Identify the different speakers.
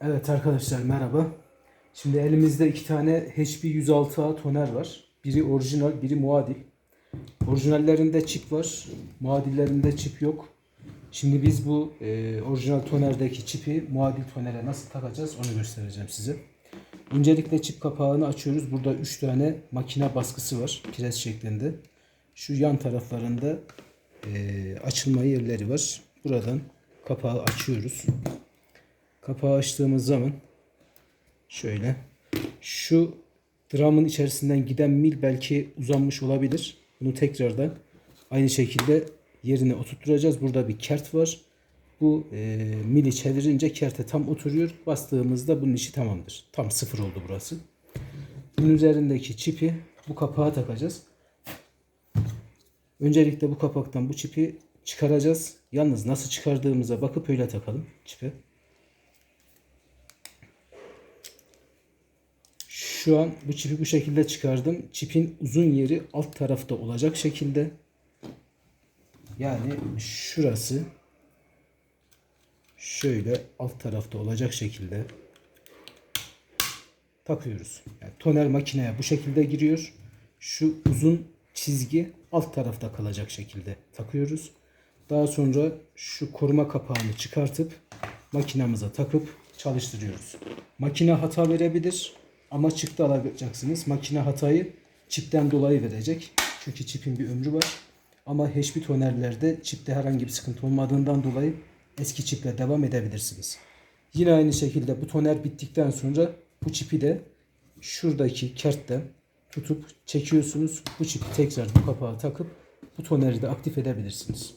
Speaker 1: Evet arkadaşlar merhaba. Şimdi elimizde iki tane HP 106A toner var. Biri orijinal, biri muadil. Orijinallerinde çip var, muadillerinde çip yok. Şimdi biz bu e, orijinal tonerdeki çipi muadil tonere nasıl takacağız onu göstereceğim size. Öncelikle çip kapağını açıyoruz. Burada 3 tane makine baskısı var pres şeklinde. Şu yan taraflarında e, açılma yerleri var. Buradan kapağı açıyoruz. Kapağı açtığımız zaman şöyle şu dramın içerisinden giden mil belki uzanmış olabilir. Bunu tekrardan aynı şekilde yerine oturtturacağız. Burada bir kert var. Bu e, mili çevirince kerte tam oturuyor. Bastığımızda bunun işi tamamdır. Tam sıfır oldu burası. Bunun üzerindeki çipi bu kapağa takacağız. Öncelikle bu kapaktan bu çipi çıkaracağız. Yalnız nasıl çıkardığımıza bakıp öyle takalım çipi. Şu an bu çipi bu şekilde çıkardım. Çipin uzun yeri alt tarafta olacak şekilde. Yani şurası şöyle alt tarafta olacak şekilde takıyoruz. Yani toner makineye bu şekilde giriyor. Şu uzun çizgi alt tarafta kalacak şekilde takıyoruz. Daha sonra şu koruma kapağını çıkartıp makinamıza takıp çalıştırıyoruz. Makine hata verebilir ama çıktı alacaksınız. Makine hatayı çipten dolayı verecek. Çünkü çipin bir ömrü var. Ama HP tonerlerde çipte herhangi bir sıkıntı olmadığından dolayı eski çiple devam edebilirsiniz. Yine aynı şekilde bu toner bittikten sonra bu çipi de şuradaki kertten tutup çekiyorsunuz. Bu çipi tekrar bu kapağa takıp bu toneri de aktif edebilirsiniz.